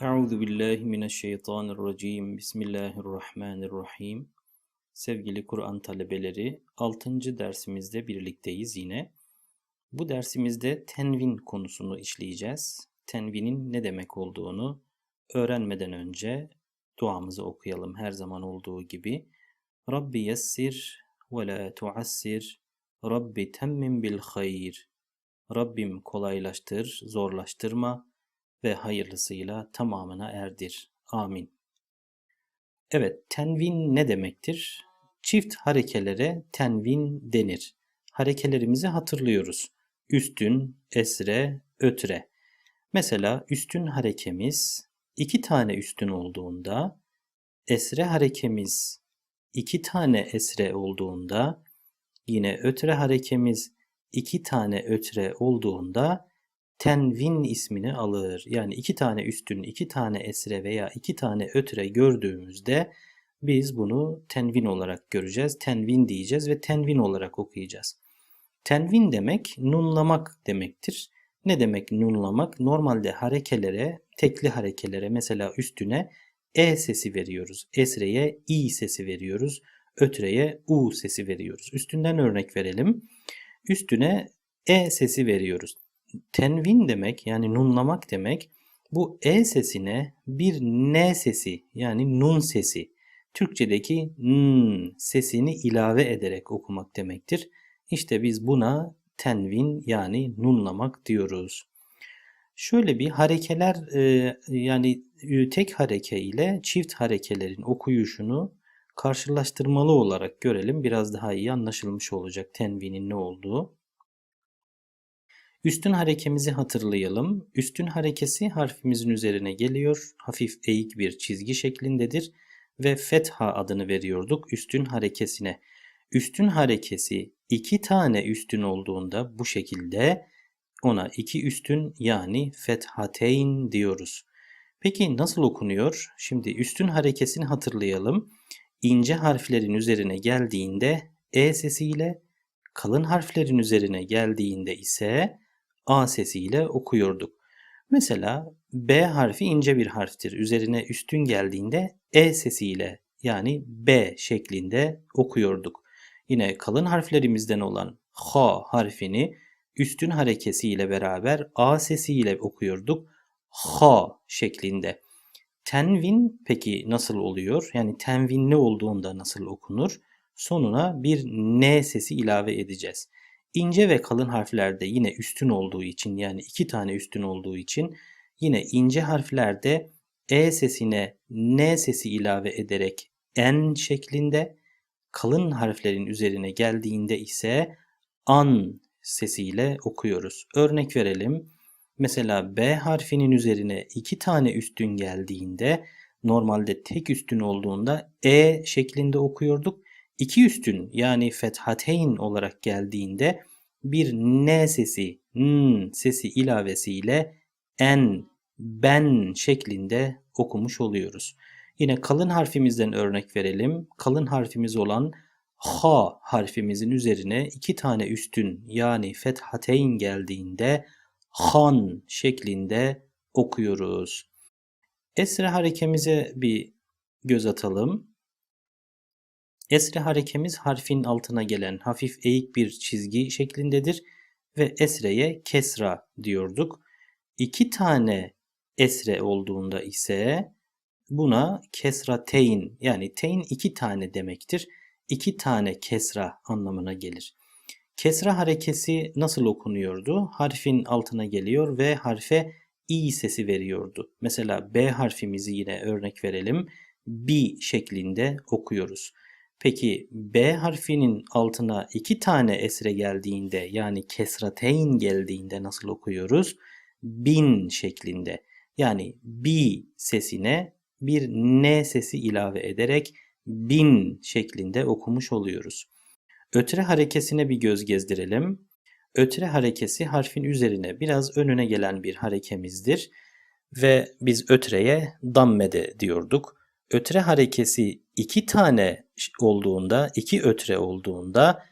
Euzu billahi mineşşeytanirracim. Bismillahirrahmanirrahim. Sevgili Kur'an talebeleri, 6. dersimizde birlikteyiz yine. Bu dersimizde tenvin konusunu işleyeceğiz. Tenvinin ne demek olduğunu öğrenmeden önce duamızı okuyalım her zaman olduğu gibi. Rabbi yessir ve la tuassir. Rabbi temmim bil hayr. Rabbim kolaylaştır, zorlaştırma ve hayırlısıyla tamamına erdir. Amin. Evet, tenvin ne demektir? Çift harekelere tenvin denir. Harekelerimizi hatırlıyoruz. Üstün, esre, ötre. Mesela üstün harekemiz iki tane üstün olduğunda, esre harekemiz iki tane esre olduğunda, yine ötre harekemiz iki tane ötre olduğunda tenvin ismini alır. Yani iki tane üstün, iki tane esre veya iki tane ötre gördüğümüzde biz bunu tenvin olarak göreceğiz. Tenvin diyeceğiz ve tenvin olarak okuyacağız. Tenvin demek nunlamak demektir. Ne demek nunlamak? Normalde harekelere, tekli harekelere mesela üstüne e sesi veriyoruz. Esreye i sesi veriyoruz. Ötreye u sesi veriyoruz. Üstünden örnek verelim. Üstüne e sesi veriyoruz tenvin demek yani nunlamak demek bu e sesine bir n sesi yani nun sesi Türkçedeki n sesini ilave ederek okumak demektir. İşte biz buna tenvin yani nunlamak diyoruz. Şöyle bir harekeler e, yani tek hareke ile çift harekelerin okuyuşunu karşılaştırmalı olarak görelim. Biraz daha iyi anlaşılmış olacak tenvinin ne olduğu. Üstün harekemizi hatırlayalım. Üstün harekesi harfimizin üzerine geliyor. Hafif eğik bir çizgi şeklindedir ve fetha adını veriyorduk üstün harekesine. Üstün harekesi iki tane üstün olduğunda bu şekilde ona iki üstün yani fethateyn diyoruz. Peki nasıl okunuyor? Şimdi üstün harekesini hatırlayalım. İnce harflerin üzerine geldiğinde e sesiyle, kalın harflerin üzerine geldiğinde ise A sesiyle okuyorduk. Mesela B harfi ince bir harftir. Üzerine üstün geldiğinde E sesiyle yani B şeklinde okuyorduk. Yine kalın harflerimizden olan H harfini üstün harekesiyle beraber A sesiyle okuyorduk. H şeklinde. Tenvin peki nasıl oluyor? Yani tenvinli olduğunda nasıl okunur? Sonuna bir N sesi ilave edeceğiz. İnce ve kalın harflerde yine üstün olduğu için yani iki tane üstün olduğu için yine ince harflerde E sesine N sesi ilave ederek N şeklinde kalın harflerin üzerine geldiğinde ise an sesiyle okuyoruz. Örnek verelim. Mesela B harfinin üzerine iki tane üstün geldiğinde normalde tek üstün olduğunda E şeklinde okuyorduk iki üstün yani fethateyn olarak geldiğinde bir n sesi, n sesi ilavesiyle en, ben şeklinde okumuş oluyoruz. Yine kalın harfimizden örnek verelim. Kalın harfimiz olan ha harfimizin üzerine iki tane üstün yani fethateyn geldiğinde han şeklinde okuyoruz. Esre harekemize bir göz atalım. Esre harekemiz harfin altına gelen hafif eğik bir çizgi şeklindedir ve esreye kesra diyorduk. İki tane esre olduğunda ise buna kesra teyn yani teyn iki tane demektir. İki tane kesra anlamına gelir. Kesra harekesi nasıl okunuyordu? Harfin altına geliyor ve harfe i sesi veriyordu. Mesela B harfimizi yine örnek verelim. B şeklinde okuyoruz. Peki B harfinin altına iki tane esre geldiğinde yani kesrateyn geldiğinde nasıl okuyoruz? Bin şeklinde. Yani B sesine bir N sesi ilave ederek bin şeklinde okumuş oluyoruz. Ötre harekesine bir göz gezdirelim. Ötre harekesi harfin üzerine biraz önüne gelen bir harekemizdir. Ve biz ötreye dammede diyorduk ötre harekesi iki tane olduğunda, iki ötre olduğunda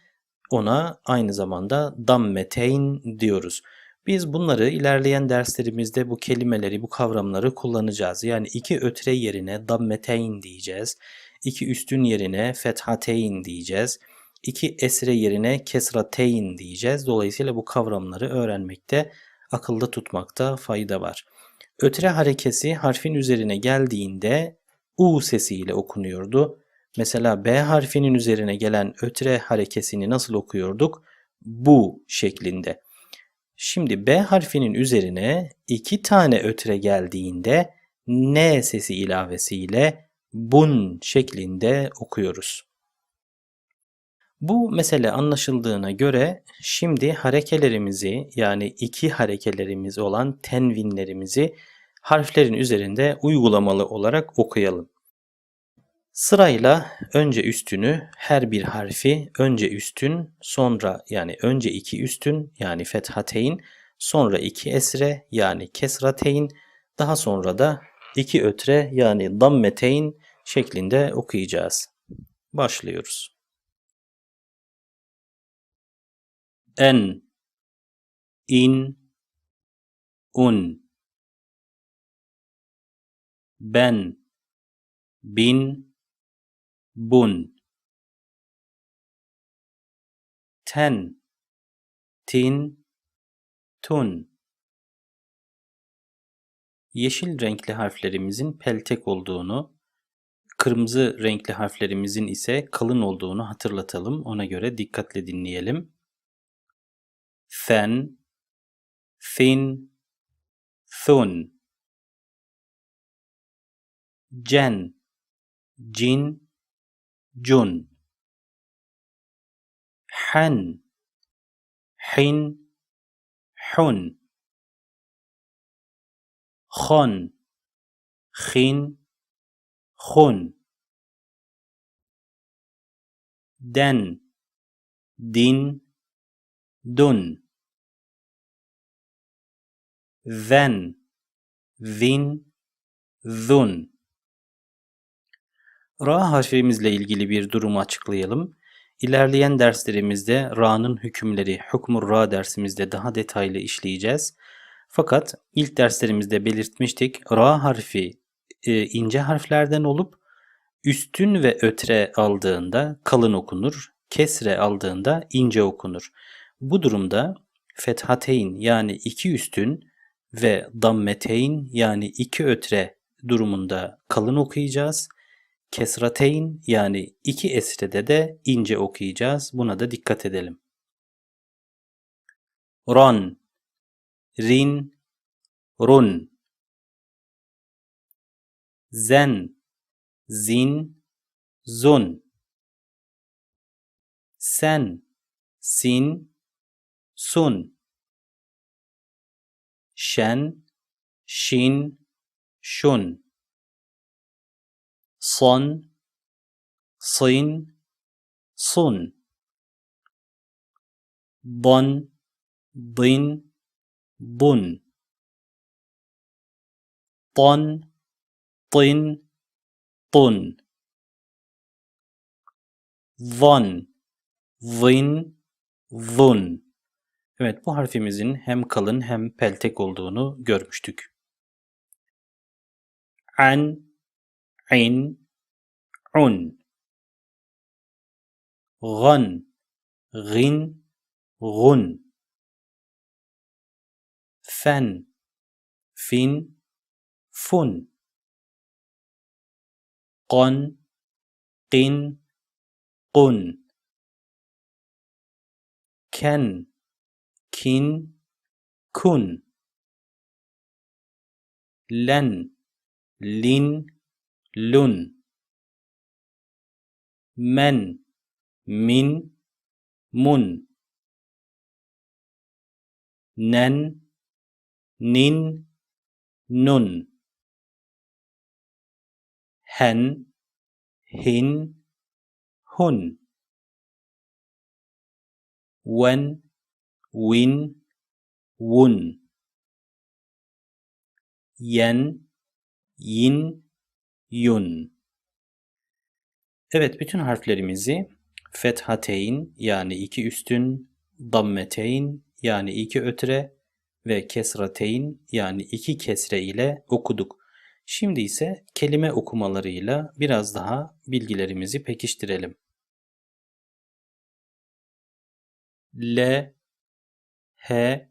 ona aynı zamanda dammeteyn diyoruz. Biz bunları ilerleyen derslerimizde bu kelimeleri, bu kavramları kullanacağız. Yani iki ötre yerine dammeteyn diyeceğiz. İki üstün yerine fethateyn diyeceğiz. İki esre yerine kesrateyn diyeceğiz. Dolayısıyla bu kavramları öğrenmekte, akılda tutmakta fayda var. Ötre harekesi harfin üzerine geldiğinde U sesiyle okunuyordu. Mesela B harfinin üzerine gelen ötre harekesini nasıl okuyorduk? Bu şeklinde. Şimdi B harfinin üzerine iki tane ötre geldiğinde N sesi ilavesiyle bun şeklinde okuyoruz. Bu mesele anlaşıldığına göre şimdi harekelerimizi yani iki harekelerimiz olan tenvinlerimizi harflerin üzerinde uygulamalı olarak okuyalım. Sırayla önce üstünü her bir harfi önce üstün sonra yani önce iki üstün yani fethateyn sonra iki esre yani kesrateyn daha sonra da iki ötre yani dammeteyn şeklinde okuyacağız. Başlıyoruz. En in un ben bin bun. Ten. Tin. Tun. Yeşil renkli harflerimizin peltek olduğunu, kırmızı renkli harflerimizin ise kalın olduğunu hatırlatalım. Ona göre dikkatle dinleyelim. Fen, thin, thun, cen, cin, جن حن حن حن خن خين خن دن دين دن ذن ذين ذن. Ra harfimizle ilgili bir durumu açıklayalım. İlerleyen derslerimizde Ra'nın hükümleri, hükmür Ra dersimizde daha detaylı işleyeceğiz. Fakat ilk derslerimizde belirtmiştik Ra harfi e, ince harflerden olup üstün ve ötre aldığında kalın okunur, kesre aldığında ince okunur. Bu durumda fethateyn yani iki üstün ve dammeteyn yani iki ötre durumunda kalın okuyacağız kesrateyn yani iki esrede de ince okuyacağız. Buna da dikkat edelim. Ron, rin, run. Zen, zin, zun. Sen, sin, sun. Şen, şin, şun son, sin, sun. Bon, din, bun. Ton, tin, tun. Von, vin, vun. Evet bu harfimizin hem kalın hem peltek olduğunu görmüştük. An, عين عن. غن. غن. غن. فن. فين فن. قن. قن. قن. كن. كن. كن. لن. لن. لن. من؟ من؟ من. نن؟ نن؟ نن. هن؟ هن؟ هن. ون؟ ون؟ ون. ين؟ ين؟ Yun. Evet bütün harflerimizi fethateyn yani iki üstün, dammeteyn yani iki ötre ve kesrateyn yani iki kesre ile okuduk. Şimdi ise kelime okumalarıyla biraz daha bilgilerimizi pekiştirelim. Le, he,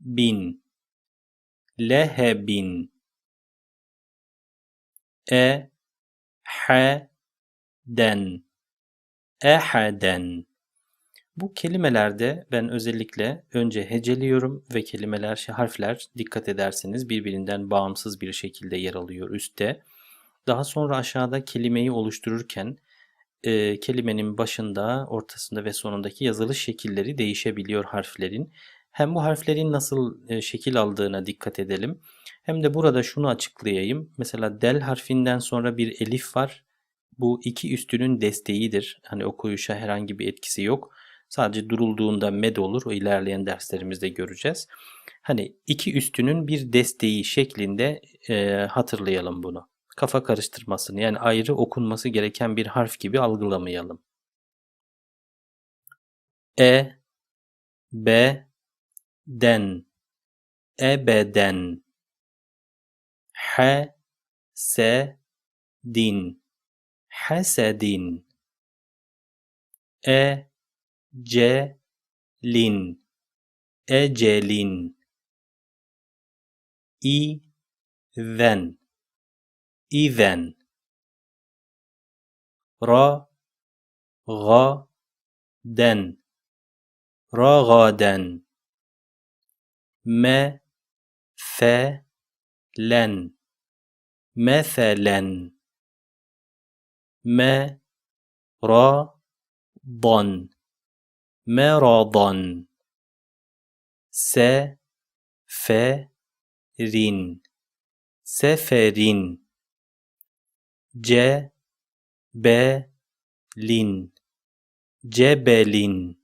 bin, lehebin, e, he, den, eheden. Bu kelimelerde ben özellikle önce heceliyorum ve kelimeler, şey, harfler dikkat ederseniz birbirinden bağımsız bir şekilde yer alıyor üstte. Daha sonra aşağıda kelimeyi oluştururken e, kelimenin başında, ortasında ve sonundaki yazılış şekilleri değişebiliyor harflerin. Hem bu harflerin nasıl e, şekil aldığına dikkat edelim. Hem de burada şunu açıklayayım. Mesela del harfinden sonra bir elif var. Bu iki üstünün desteğidir. Hani okuyuşa herhangi bir etkisi yok. Sadece durulduğunda med olur. O ilerleyen derslerimizde göreceğiz. Hani iki üstünün bir desteği şeklinde e, hatırlayalım bunu. Kafa karıştırmasını yani ayrı okunması gereken bir harf gibi algılamayalım. E, B, den, ebeden, H, S, din, hasedin, E, celin, ecelin, iven, مثلا. مثلا. مرضا. مرضا. سفر. سفر. جبل. جبل.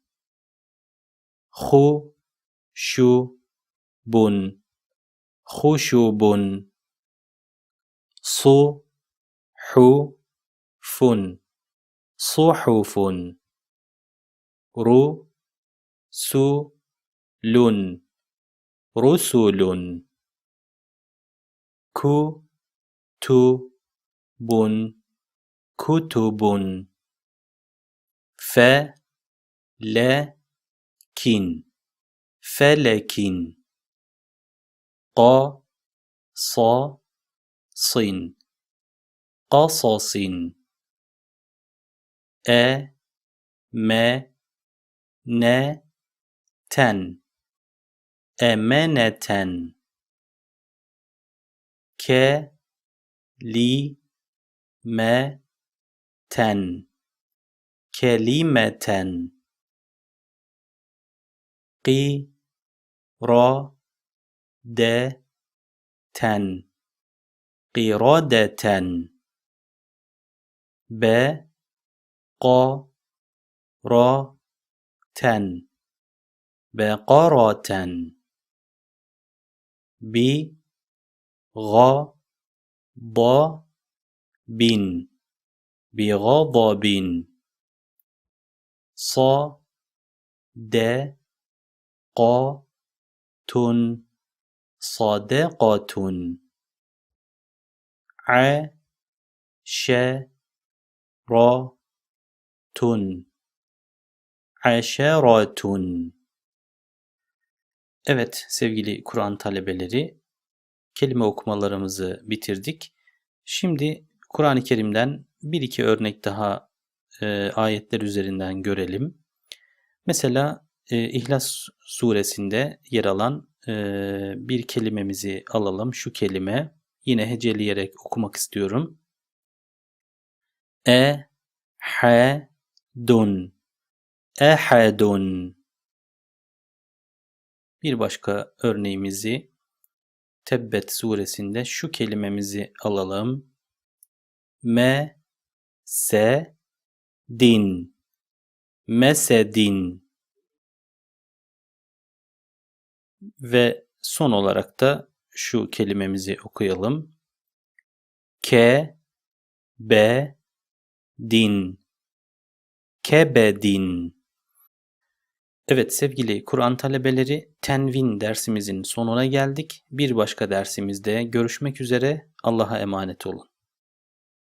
خشوع. خشب صحف صحف رسل رسل كتب كتب فلكن فلكن قصص قصص أمانة أمانة كلمة د تن قردة ب ق را تن بقرة ب غ ض بن بغضب ص د ق تن صدقة عشرة عشرة Evet sevgili Kur'an talebeleri kelime okumalarımızı bitirdik. Şimdi Kur'an-ı Kerim'den bir iki örnek daha e, ayetler üzerinden görelim. Mesela e, İhlas suresinde yer alan e, bir kelimemizi alalım. Şu kelime yine heceleyerek okumak istiyorum. E, ha, dun, ehadun. Bir başka örneğimizi Tebbet suresinde şu kelimemizi alalım. Me se din mesedin ve son olarak da şu kelimemizi okuyalım. Ke be din kebedin Evet sevgili Kur'an talebeleri tenvin dersimizin sonuna geldik. Bir başka dersimizde görüşmek üzere. Allah'a emanet olun.